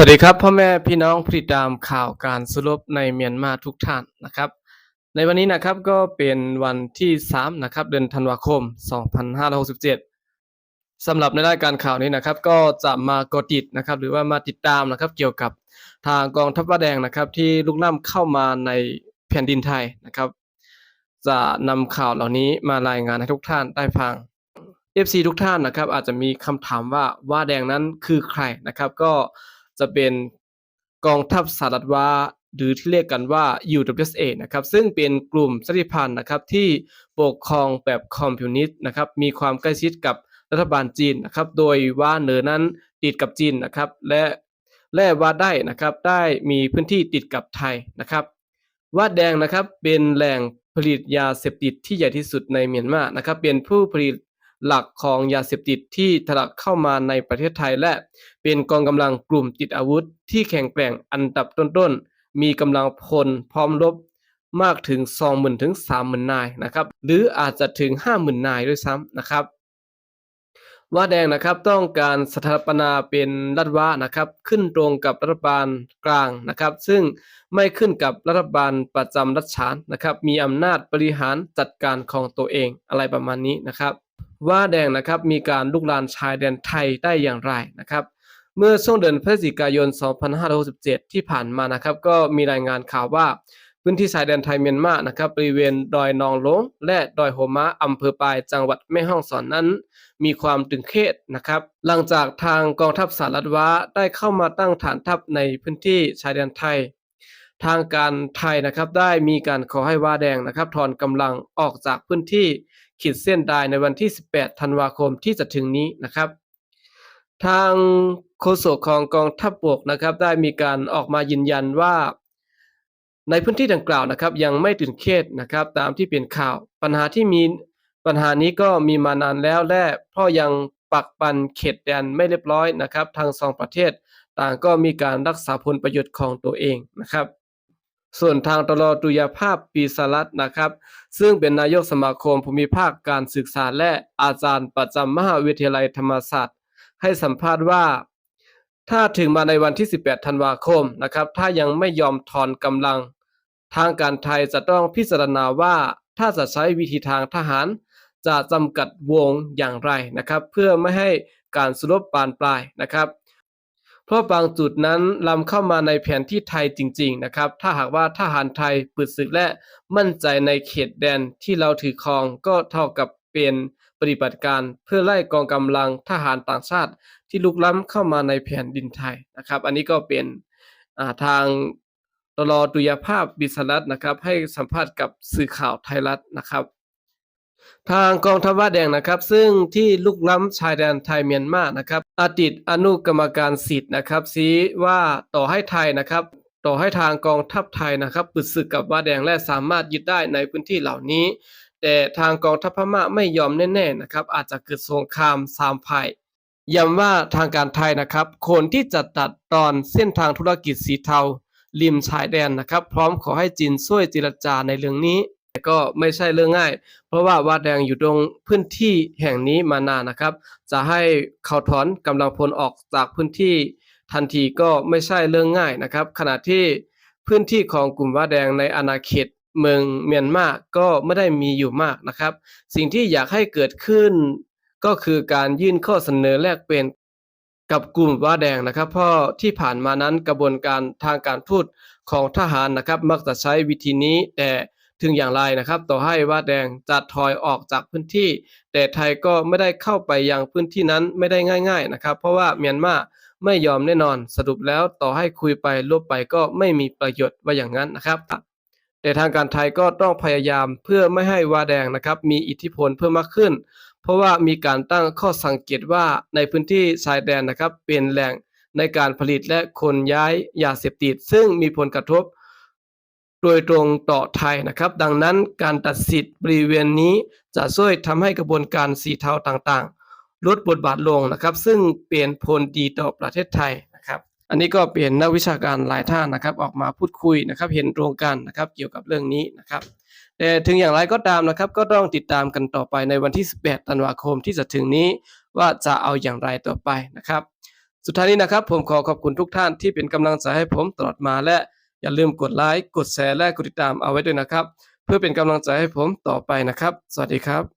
สวัสดีครับพ่อแม่พี่น้องผู้ติดตามข่าวการสรุปในเมียนมาทุกท่านนะครับ ในวันนี้นะครับก็เป็นวันที่3นะครับเดือนธันวาคม 2567สำหรับในรายการข่าวนี้นะครับ ก็จะมากดติดนะครับ หรือว่ามาติดตามนะครับ เกี่ยวกับทางกองทัพว่าแดงนะครับ ที่ลุกล้ำเข้ามาในแผ่นดินไทยนะครับ จะนำข่าวเหล่านี้มารายงานให้ทุกท่านได้ฟัง FC ทุกท่านนะครับ อาจจะมีคำถามว่าว่าแดงนั้นคือใครนะครับ ก็ จะเป็นกองทัพสหรัฐว่าหรือที่เรียกกันว่า UWSA นะครับ ซึ่งเป็นกลุ่มชาติพันธุ์นะครับที่ปกครองแบบคอมมิวนิสต์นะครับ มีความใกล้ชิดกับรัฐบาลจีนนะครับ โดยว่าเหนือนั้นติดกับจีนนะครับ และและว่าได้นะครับได้มีพื้นที่ติดกับไทยนะครับวาดแดงนะครับเป็นแหล่งผลิตยาเสพติดที่ใหญ่ที่สุดในเมียนมานะครับ เป็นผู้ผลิต หลักของยาเสพติดที่ทะลักเข้ามาในประเทศไทยและเป็นกองกำลังกลุ่มติดอาวุธ ที่แข็งแกร่งอันดับต้นๆ มีกำลังพลพร้อมรบมากถึง 20,000ถึง30,000 นายนะครับ หรืออาจจะถึง 50,000 นายด้วยซ้ำนะครับว่าแดงนะครับต้องการสถาปนาเป็นรัฐว่านะครับขึ้นตรงกับรัฐบาลกลางนะครับ ซึ่งไม่ขึ้นกับรัฐบาลประจำรัฐฉานนะครับ มีอำนาจบริหารจัดการของตัวเองอะไรประมาณนี้นะครับ ว่าแดงนะครับมีการลุกลานชายแดนไทยได้อย่างไรนะครับ เมื่อช่วงเดือนพฤศจิกายน 2567 ที่ผ่านมานะครับ ก็มีรายงานข่าวว่าพื้นที่ชายแดนไทยเมียนมานะครับบริเวณดอยนองหลงและดอยโฮมาอำเภอปายจังหวัดแม่ฮ่องสอนนั้น มีความตึงเครียดนะครับ หลังจากทางกองทัพสหรัฐว้าได้เข้ามาตั้งฐานทัพในพื้นที่ชายแดนไทย ทางการไทยนะครับได้มีการขอให้ว่าแดงนะครับถอนกำลังออกจากพื้นที่ ขีดเส้นได้ในวันที่ 18 ธันวาคมที่จะถึงนี้นะครับ ทางโฆษกของกองทัพบกนะครับ ได้มีการออกมายืนยันว่า ในพื้นที่ดังกล่าวนะครับ ยังไม่ถึงเขตนะครับ ตามที่เป็นข่าว ปัญหาที่มีปัญหานี้ก็มีมานานแล้วและเพราะยังปักปันเขตแดนไม่เรียบร้อยนะครับ ทางสองประเทศต่างก็มีการรักษาผลประโยชน์ของตัวเองนะครับ ส่วนทางตลอดุยภาพปีสรัตนะครับ ซึ่งเป็นนายกสมาคมภูมิภาคการศึกษาและอาจารย์ประจำมหาวิทยาลัยธรรมศาสตร์ ให้สัมภาษณ์ว่า ถ้าถึงมาในวันที่ 18 ธันวาคมนะครับ ถ้ายังไม่ยอมถอนกำลัง ทางการไทยจะต้องพิจารณาว่าถ้าจะใช้วิธีทางทหาร จะจำกัดวงอย่างไรนะครับ เพื่อไม่ให้การสลบบานปลายนะครับ เพราะบางจุดนั้นล้ำเข้ามาในแผนที่ไทยจริง ๆ นะครับ ถ้าหากว่าทหารไทยปิดศึกและมั่นใจในเขตแดนที่เราถือครองก็เท่ากับเป็นปฏิบัติการเพื่อไล่กองกำลังทหารต่างชาติ ที่ลุกล้ำเข้ามาในแผ่นดินไทยนะครับ อันนี้ก็เป็นาทางตลอดุยภาพบิสรัตนะครับ ให้สัมภาษณ์กับสื่อข่าวไทยรัฐนะครับ ทางกองทัพว่าแดงนะครับซึ่งที่ลุกล้ำชายแดนไทยเมียนมานะครับอดีตอนุกรรมการสิทธิ์นะครับชี้ว่าต่อให้ไทยนะครับ ต่อให้ทางกองทัพไทยนะครับปึดศึกกับว่าแดงและสามารถยึดได้ในพื้นที่เหล่านี้ แต่ทางกองทัพพม่าไม่ยอมแน่ๆนะครับอาจจะเกิดสงครามสามฝ่ายย้ำว่าทางการไทยนะครับ คนที่จะตัดตอนเส้นทางธุรกิจสีเทาริมชายแดนนะครับ พร้อมขอให้จีนช่วยเจรจาในเรื่องนี้ ก็ไม่ใช่เรื่องง่าย เพราะว่าวาดแดงอยู่ตรงพื้นที่แห่งนี้มานานนะครับ จะให้เขาถอนกำลังพลออกจากพื้นที่ทันทีก็ไม่ใช่เรื่องง่ายนะครับ ขณะที่พื้นที่ของกลุ่มวาดแดงในอาณาเขตเมืองเมียนมาก็ไม่ได้มีอยู่มากนะครับ สิ่งที่อยากให้เกิดขึ้น ก็คือการยื่นข้อเสนอแลกเปลี่ยนกับกลุ่มว่าแดงนะครับเพราะที่ผ่านมานั้นกระบวนการทางการทูตของทหารนะครับ มักจะใช้วิธีนี้แต่ ถึงอย่างไรนะครับ ต่อให้ว่าแดงจะถอยออกจากพื้นที่ แต่ไทยก็ไม่ได้เข้าไปยังพื้นที่นั้นไม่ได้ง่าย ๆนะครับ เพราะว่าเมียนมาไม่ยอมแน่นอน สรุปแล้วต่อให้คุยไปลบไปก็ไม่มีประโยชน์ว่าอย่างนั้นนะครับแต่ทางการไทยก็ต้องพยายามเพื่อไม่ให้วาแดงนะครับ มีอิทธิพลเพิ่มมากขึ้น เพราะว่ามีการตั้งข้อสังเกตว่าในพื้นที่ชายแดนนะครับ เป็นแหล่งในการผลิตและขนย้ายยาเสพติด ซึ่งมีผลกระทบ โดยตรงต่อไทยนะครับ ดังนั้นการตัดสิทธิ์บริเวณนี้จะช่วยทำให้กระบวนการสีเทาต่างๆ ลดบทบาทลงนะครับ ซึ่งเป็นผลดีต่อประเทศไทยนะครับ อันนี้ก็เป็นนักวิชาการหลายท่านนะครับ ออกมาพูดคุยนะครับ เห็นตรงกันนะครับ เกี่ยวกับเรื่องนี้นะครับแต่ถึงอย่างไรก็ตามนะครับ ก็ต้องติดตามกันต่อไปในวันที่ 18 ธันวาคมที่จะถึงนี้ว่าจะเอาอย่างไรต่อไปนะครับ สุดท้ายนี้นะครับ ผมขอขอบคุณทุกท่านที่เป็นกำลังใจให้ผมตลอดมาและ อย่าลืมกดไลค์ กดแชร์ และกดติดตามเอาไว้ด้วยนะครับ เพื่อเป็นกำลังใจให้ผมต่อไปนะครับ สวัสดีครับ